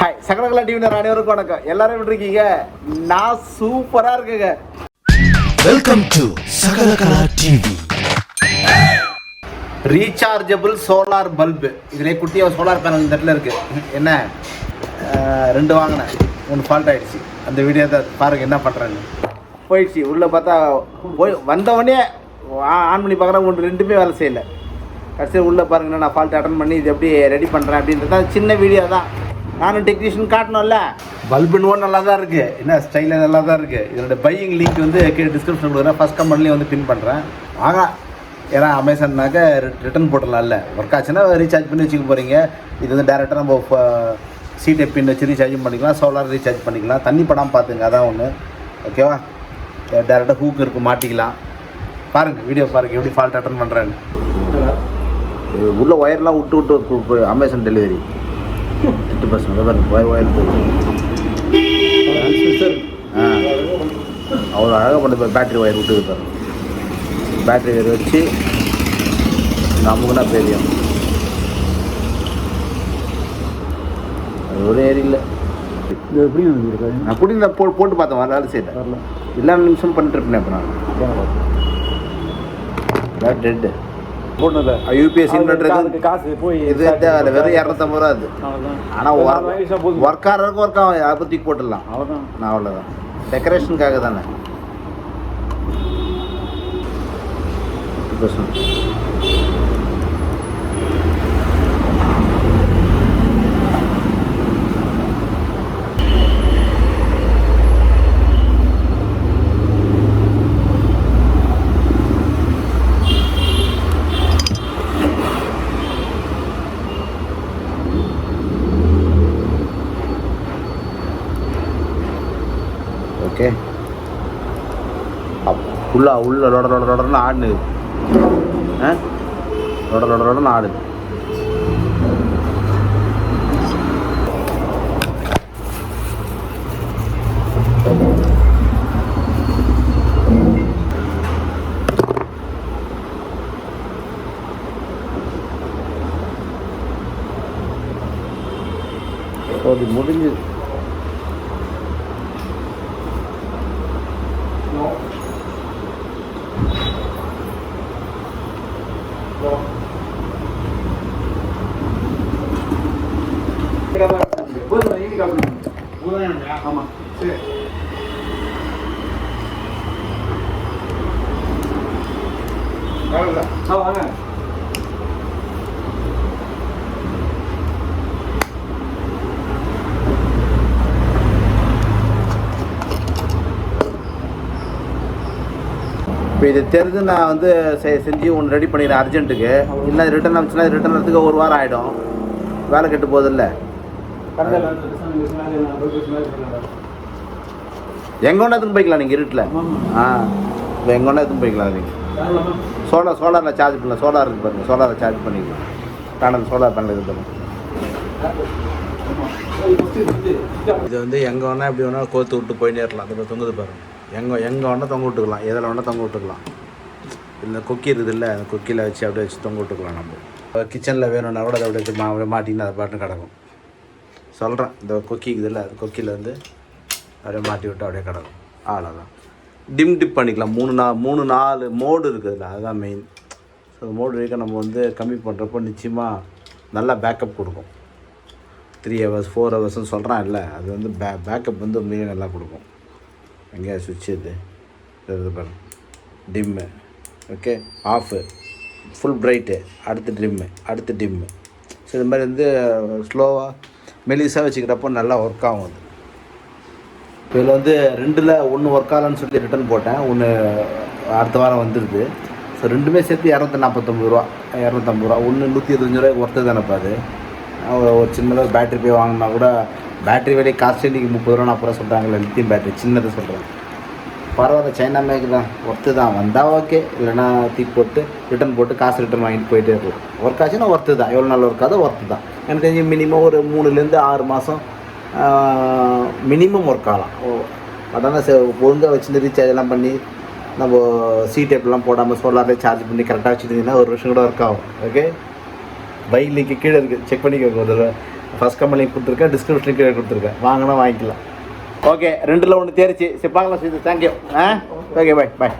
Hi சகலகலா டிவினர் அனைவருக்கும் வணக்கம். எல்லாரும் எப்படி இருக்கீங்க? நான் சூப்பரா இருக்குங்க. Welcome to Sakalakala TV rechargeable solar bulb இதிலே குட்டியாக சோலார் பேனல் இந்த இடத்துல இருக்கு. என்ன? ரெண்டு வாங்கினேன். ஒன்று ஃபால்ட் ஆயிடுச்சு. அந்த வீடியோ தான் பாருங்க என்ன பண்ணுறாங்க போயிடுச்சு. உள்ளே பார்த்தா போய் வந்தவொடனே ஆன் பண்ணி பார்க்குறேன். ஒன்று ரெண்டுமே வேலை செய்யலை. கடைசியில் உள்ளே பாருங்க நான் ஃபால்ட் அட்டன் பண்ணி இது எப்படி ரெடி பண்ணுறேன் அப்படின்றது சின்ன வீடியோ தான். நானும் டெக்னீஷியன் காட்டணும்ல. பல்புன்னு நல்லா தான் இருக்குது என்ன ஸ்டைலில் நல்லா தான் இருக்குது இதோட பையிங் லிங்க் வந்து கீழே டிஸ்கிரிப்ஷன் கொடுக்குறேன். ஃபஸ்ட் கமெண்ட்லேயும் வந்து பின் பண்ணுறேன் வாங்க. ஏன்னா அமேசான்னாக்க ரிட்டர்ன் போட்டுடலாம்ல ஒர்க் ஆச்சுன்னா ரீசார்ஜ் பண்ணி வச்சுக்க போகிறீங்க இது வந்து டேரெக்டாக நம்ம சீட்டை பின் வச்சு ரீசார்ஜும் பண்ணிக்கலாம். சோலார் ரீசார்ஜ் பண்ணிக்கலாம். தண்ணி படாமல் பார்த்துங்க. அதான் ஒன்று ஓகேவா டேரெக்டாக ஹூக் இருக்கு. மாட்டிக்கலாம். பாருங்கள் வீடியோ பாருங்கள் எப்படி ஃபால்ட் அட்டன் பண்ணுறேன்னு உள்ள ஒயர்லாம் விட்டு விட்டு அமேசான் டெலிவரி பர்சன்ட் பாருங்க ஒயர் ஒயர் ஆ அவ்வளோ அழகாக பண்ணி பேட்டரி ஒயர் விட்டு பாருங்க பேட்டரி ஒயர் வச்சு நமக்குன்னா தெரியும் அது ஒரு ஏரி இல்லை இது எப்படி இருக்காது நான் குடியில் போ போட்டு பார்த்தேன் வர வேலை செய்யல வரல எல்லா நிமிஷம் பண்ணிட்டு இருப்பேன் இப்போ நான் டெட்டு போட்டதில்ல யூபிஎஸ் இன்வெர்டர் அதுக்கு காசு போய் இது தேவையில்ல வெறும் இரநூத்தம்பது ரூபா அது. ஆனால் போதும் ஒர்க் ஆகிறதுக்கு ஒர்க் ஆகும். அதை பற்றி போட்டுடலாம். அவ்வளோதான் நான் அவ்வளோதான் டெக்கரேஷனுக்காக தானே. ஓகே. அப் உள்ள உள்ள லொட லொட லொடன்னு ஆடுனு ஆ? லொட லொட லொடன்னு ஆடுது அது முடிஞ்சது ஆமாம் சரி வாங்க இப்போ இது தெரிஞ்சு நான் வந்து செஞ்சு ஒன்று ரெடி பண்ணிடுறேன் அர்ஜென்ட்டுக்கு இல்லை ரிட்டர்ன் ஆச்சுன்னா ரிட்டர்ன் வரதுக்கு ஒரு வாரம் ஆகிடும் வேலை கெட்டு போதில்லை எங்கே ஒன்றா எடுத்துன்னு போய்க்கலாம் நீங்கள் இருட்டில்? ஆ இப்போ எங்கே ஒன்றா எடுத்துன்னு போய்க்கலாம் நீங்கள் சோலார் சோலாரில் சார்ஜ் பண்ணலாம். சோலார் இருக்கு பாருங்க. சோலாரில் சார்ஜ் பண்ணிக்கலாம். பேனல் சோலார் பேனல் இது இது வந்து எங்கே வேணால் எப்படி வேணால் கோத்து விட்டு போயிட்டே இருக்கலாம். அதில் தொங்குது பாருங்க. எங்கே எங்கே வேணால் தொங்க விட்டுக்கலாம். எதில் வேணால் தொங்க விட்டுக்கலாம். இந்த கொக்கி இருக்குது இல்லை அந்த கொக்கியில் வச்சு அப்படியே வச்சு தொங்க விட்டுக்கலாம் நம்ம. கிச்சனில் வேணும்னா கூட அதை அப்படியே வச்சு மா மாட்டிங்கன்னா அதை பாட்டு கிடக்கும். சொல்கிறேன் இந்த கொக்கி இருக்குதுல்ல கொக்கியில் வந்து அப்படியே மாட்டி விட்டு அப்படியே கிடக்கும். அவ்வளோதான் டிம் டிப் பண்ணிக்கலாம். மூணு நா மூணு நாலு மோடு இருக்குதுல்ல அதுதான் மெயின் ஸோ மோடு வரைக்கும் நம்ம வந்து கம்மி பண்ணுறப்போ நிச்சயமாக நல்லா பேக்கப் கொடுக்கும். த்ரீ ஹவர்ஸ் ஃபோர் ஹவர்ஸ்னு சொல்கிறான் இல்லை. அது வந்து பே பேக்கப் வந்து உண்மையிலே நல்லா கொடுக்கும். எங்கேயா சுவிட்ச் இது இது இது பாருங்க. Dim. Okay off full bright அடுத்து டிம்மு. அடுத்து டிம்மு. ஸோ இது மாதிரி வந்து ஸ்லோவாக மெலிசாக வச்சுக்கிறப்போ நல்லா ஒர்க் ஆகும் அது. இதில் வந்து ரெண்டில் ஒன்று ஒர்க் ஆகலன்னு சொல்லி ரிட்டர்ன் போட்டேன். ஒன்று அடுத்த வாரம் வந்துடுது ஸோ ரெண்டுமே சேர்த்து இரநூத்தி நாற்பத்தொம்பது ரூபா இரநூத்தம்பது ரூபா. ஒன்று நூற்றி இருபத்தஞ்சு ரூபாய்க்கு ஒர்த்து தானேப்பா அது. ஒரு- சின்னதாக பேட்டரி போய் வாங்கினா கூட பேட்டரி விலை காஸ்ட் இன்றைக்கி முப்பது ரூபா நாற்பது ரூபா சொல்கிறாங்களே லித்தியம் பேட்டரி சின்னதை சொல்கிறேன் பரவாயில்ல சைனா மேக் தான் ஒர்த்து தான். வந்தால் ஓகே இல்லைன்னா தீ போட்டு ரிட்டர்ன் போட்டு காசு ரிட்டர்ன் வாங்கிட்டு போயிட்டே இருக்கும் ஒர்க் ஆச்சுன்னா ஒர்த்து தான். எவ்வளோ நாள் ஒர்க் ஆகுதோ ஒர்த்து தான். எனக்கு தெரிஞ்சு மினிமம் ஒரு மூணுலேருந்து ஆறு மாதம் மினிமம் ஒர்க் ஆகலாம். ஓ அதான் ஒழுங்காக வச்சுருந்து ரீசார்ஜ் எல்லாம் பண்ணி நம்ம சி டேப்லாம் போடாமல் சோலாரில் சார்ஜ் பண்ணி கரெக்டாக வச்சுருந்தீங்கன்னா ஒரு வருஷம் கூட ஒர்க் ஆகும். ஓகே பைக் லிங்க் கீழே இருக்குது செக் பண்ணிக்கோங்க ஒரு தடவை ஃபஸ்ட் கம்பெனி கொடுத்துருக்கேன் டிஸ்கிரிப்ஷன் கீழே கொடுத்துருக்கேன். வாங்கினா வாங்கிக்கலாம். ஓகே ரெண்டில் ஒன்று தேரிச்சு. சரி பார்க்கலாம் தேங்க்யூ ஆ? ஓகே பாய் பாய்